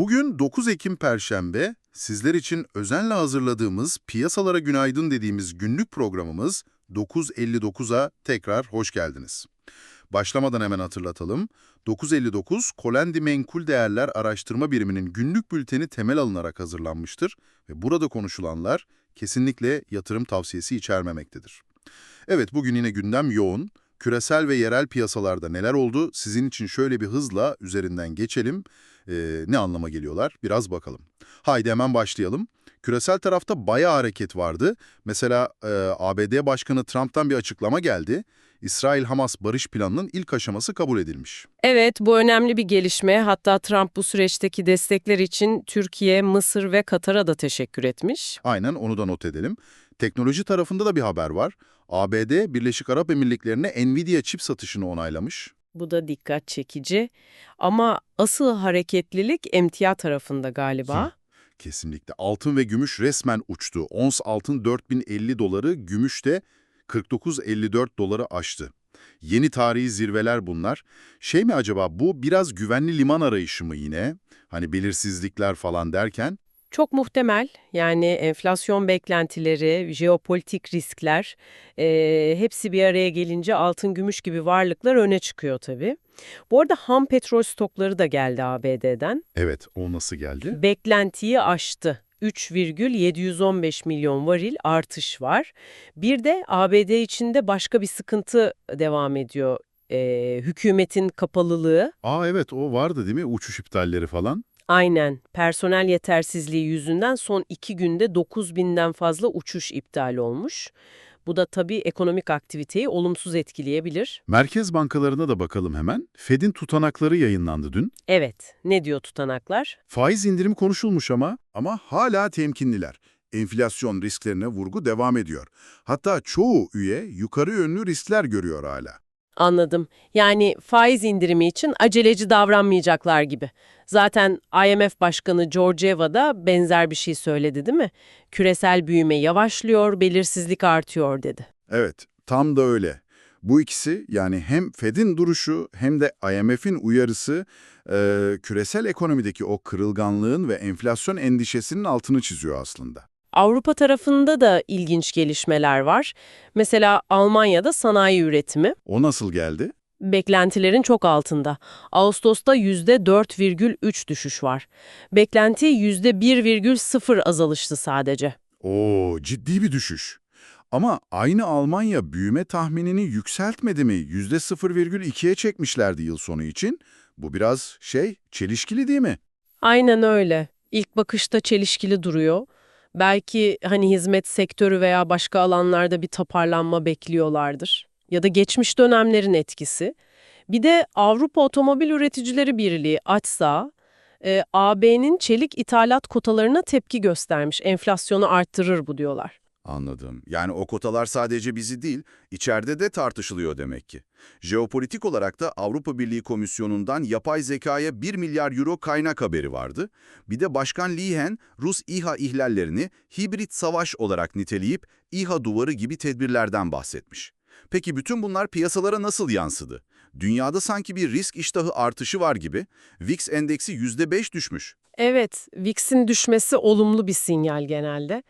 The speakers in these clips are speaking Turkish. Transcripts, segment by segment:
Bugün 9 Ekim Perşembe, sizler için özenle hazırladığımız Piyasalara Günaydın dediğimiz günlük programımız 9.59'a tekrar hoş geldiniz. Başlamadan hemen hatırlatalım. 959 Kolendi Menkul Değerler Araştırma Biriminin günlük bülteni temel alınarak hazırlanmıştır ve burada konuşulanlar kesinlikle yatırım tavsiyesi içermemektedir. Evet bugün yine gündem yoğun. Küresel ve yerel piyasalarda neler oldu? Sizin için şöyle bir hızla üzerinden geçelim. Ee, ne anlama geliyorlar? Biraz bakalım. Haydi hemen başlayalım. Küresel tarafta bayağı hareket vardı. Mesela e, ABD Başkanı Trump'tan bir açıklama geldi. İsrail-Hamas barış planının ilk aşaması kabul edilmiş. Evet, bu önemli bir gelişme. Hatta Trump bu süreçteki destekler için Türkiye, Mısır ve Katar'a da teşekkür etmiş. Aynen onu da not edelim. Teknoloji tarafında da bir haber var. ABD, Birleşik Arap Emirlikleri'ne Nvidia çip satışını onaylamış. Bu da dikkat çekici. Ama asıl hareketlilik emtia tarafında galiba. Kesinlikle. Altın ve gümüş resmen uçtu. Ons altın 4050 doları, gümüş de 49.54 doları aştı. Yeni tarihi zirveler bunlar. Şey mi acaba bu biraz güvenli liman arayışı mı yine? Hani belirsizlikler falan derken? Çok muhtemel. Yani enflasyon beklentileri, jeopolitik riskler, e, hepsi bir araya gelince altın, gümüş gibi varlıklar öne çıkıyor tabii. Bu arada ham petrol stokları da geldi ABD'den. Evet, o nasıl geldi? beklentiyi aştı. 3,715 milyon varil artış var. Bir de ABD içinde başka bir sıkıntı devam ediyor. Ee, hükümetin kapalılığı, Aa evet, o vardı değil mi? Uçuş iptalleri falan. Aynen personel yetersizliği yüzünden son iki günde 9 binden fazla uçuş iptal olmuş. Bu da tabii ekonomik aktiviteyi olumsuz etkileyebilir. Merkez bankalarına da bakalım hemen. Fed'in tutanakları yayınlandı dün. Evet, ne diyor tutanaklar? Faiz indirimi konuşulmuş ama. Ama hala temkinliler. Enflasyon risklerine vurgu devam ediyor. Hatta çoğu üye yukarı yönlü riskler görüyor hala. Anladım. Yani faiz indirimi için aceleci davranmayacaklar gibi. Zaten IMF Başkanı Georgieva da benzer bir şey söyledi değil mi? Küresel büyüme yavaşlıyor, belirsizlik artıyor dedi. Evet, tam da öyle. Bu ikisi yani hem Fed'in duruşu hem de IMF'in uyarısı e, küresel ekonomideki o kırılganlığın ve enflasyon endişesinin altını çiziyor aslında. Avrupa tarafında da ilginç gelişmeler var. Mesela Almanya'da sanayi üretimi O nasıl geldi? beklentilerin çok altında. Ağustos'ta %4,3 düşüş var. Beklenti %1,0 azalıştı sadece. Oo, ciddi bir düşüş. Ama aynı Almanya büyüme tahminini yükseltmedi mi? %0,2'ye çekmişlerdi yıl sonu için. Bu biraz şey, çelişkili değil mi? Aynen öyle. İlk bakışta çelişkili duruyor. Belki hani hizmet sektörü veya başka alanlarda bir toparlanma bekliyorlardır. Ya da geçmiş dönemlerin etkisi. Bir de Avrupa Otomobil Üreticileri Birliği ATSA, e, AB'nin çelik ithalat kotalarına tepki göstermiş. Enflasyonu arttırır bu diyorlar. Anladım. Yani o kotalar sadece bizi değil, içeride de tartışılıyor demek ki. Jeopolitik olarak da Avrupa Birliği Komisyonu'ndan yapay zekaya 1 milyar euro kaynak haberi vardı. Bir de Başkan Lihen, Rus İHA ihlallerini hibrit savaş olarak niteleyip İHA duvarı gibi tedbirlerden bahsetmiş. Peki bütün bunlar piyasalara nasıl yansıdı? Dünyada sanki bir risk iştahı artışı var gibi. VIX endeksi %5 düşmüş. Evet, VIX'in düşmesi olumlu bir sinyal genelde.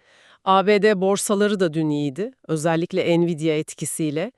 ABD borsaları da dün iyiydi, özellikle Nvidia etkisiyle.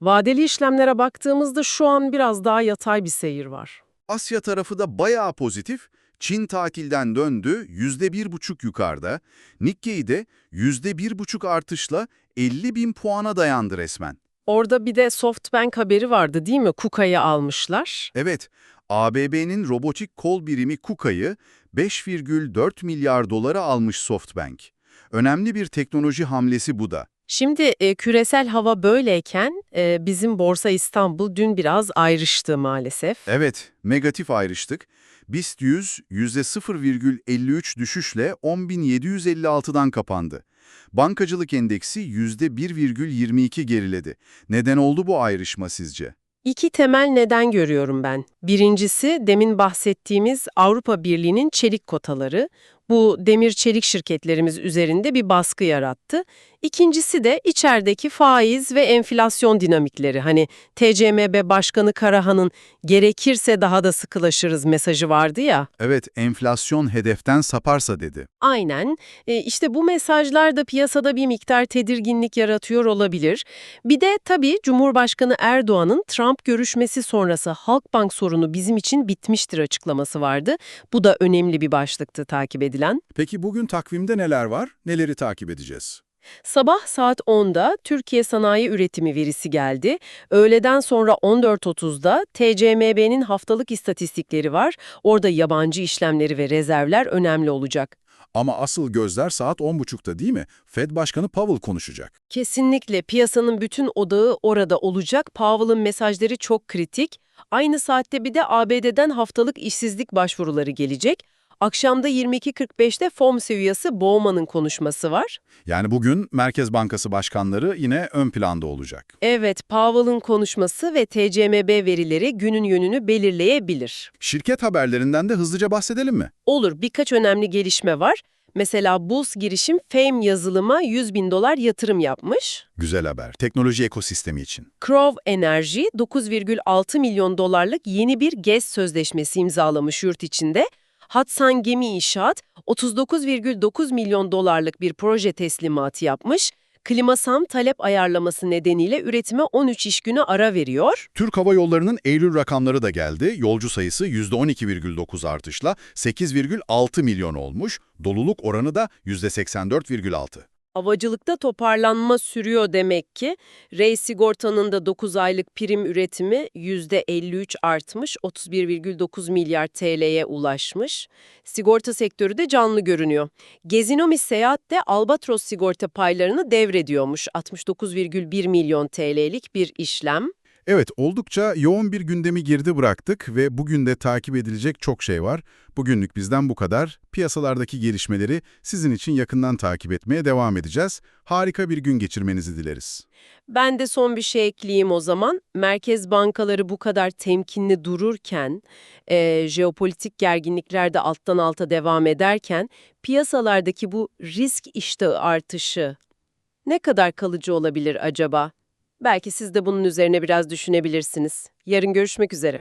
Vadeli işlemlere baktığımızda şu an biraz daha yatay bir seyir var. Asya tarafı da bayağı pozitif. Çin tatilden döndü, %1,5 yukarıda. Nikkei de %1,5 artışla 50 bin puana dayandı resmen. Orada bir de SoftBank haberi vardı değil mi? KUKA'yı almışlar. Evet, ABB'nin robotik kol birimi KUKA'yı 5,4 milyar dolara almış SoftBank. Önemli bir teknoloji hamlesi bu da. Şimdi e, küresel hava böyleyken e, bizim Borsa İstanbul dün biraz ayrıştı maalesef. Evet, negatif ayrıştık. BIST 100 %0,53 düşüşle 10.756'dan kapandı. Bankacılık endeksi %1,22 geriledi. Neden oldu bu ayrışma sizce? İki temel neden görüyorum ben. Birincisi demin bahsettiğimiz Avrupa Birliği'nin çelik kotaları. Bu demir çelik şirketlerimiz üzerinde bir baskı yarattı. İkincisi de içerideki faiz ve enflasyon dinamikleri. Hani TCMB Başkanı Karahan'ın gerekirse daha da sıkılaşırız mesajı vardı ya. Evet, enflasyon hedeften saparsa dedi. Aynen. E, işte bu mesajlar da piyasada bir miktar tedirginlik yaratıyor olabilir. Bir de tabii Cumhurbaşkanı Erdoğan'ın Trump görüşmesi sonrası Halkbank sorunu bizim için bitmiştir açıklaması vardı. Bu da önemli bir başlıktı takip edilen. Peki bugün takvimde neler var? Neleri takip edeceğiz? Sabah saat 10'da Türkiye Sanayi Üretimi verisi geldi. Öğleden sonra 14.30'da TCMB'nin haftalık istatistikleri var. Orada yabancı işlemleri ve rezervler önemli olacak. Ama asıl gözler saat 10.30'da değil mi? Fed Başkanı Powell konuşacak. Kesinlikle piyasanın bütün odağı orada olacak. Powell'ın mesajları çok kritik. Aynı saatte bir de ABD'den haftalık işsizlik başvuruları gelecek. Akşamda 22.45'te FOM seviyesi Bowman'ın konuşması var. Yani bugün Merkez Bankası başkanları yine ön planda olacak. Evet, Powell'ın konuşması ve TCMB verileri günün yönünü belirleyebilir. Şirket haberlerinden de hızlıca bahsedelim mi? Olur, birkaç önemli gelişme var. Mesela Bulls girişim Fame yazılıma 100 bin dolar yatırım yapmış. Güzel haber. Teknoloji ekosistemi için. Crow Energy 9,6 milyon dolarlık yeni bir GES sözleşmesi imzalamış yurt içinde. Hatsan Gemi İnşaat 39,9 milyon dolarlık bir proje teslimatı yapmış. Klimasam talep ayarlaması nedeniyle üretime 13 iş günü ara veriyor. Türk Hava Yolları'nın Eylül rakamları da geldi. Yolcu sayısı %12,9 artışla 8,6 milyon olmuş. Doluluk oranı da %84,6. Havacılıkta toparlanma sürüyor demek ki. Rey sigortanın da 9 aylık prim üretimi %53 artmış, 31,9 milyar TL'ye ulaşmış. Sigorta sektörü de canlı görünüyor. Gezinomis Seyahat de Albatros sigorta paylarını devrediyormuş. 69,1 milyon TL'lik bir işlem. Evet, oldukça yoğun bir gündemi girdi bıraktık ve bugün de takip edilecek çok şey var. Bugünlük bizden bu kadar. Piyasalardaki gelişmeleri sizin için yakından takip etmeye devam edeceğiz. Harika bir gün geçirmenizi dileriz. Ben de son bir şey ekleyeyim o zaman. Merkez bankaları bu kadar temkinli dururken, e, jeopolitik gerginlikler de alttan alta devam ederken, piyasalardaki bu risk iştahı artışı ne kadar kalıcı olabilir acaba? Belki siz de bunun üzerine biraz düşünebilirsiniz. Yarın görüşmek üzere.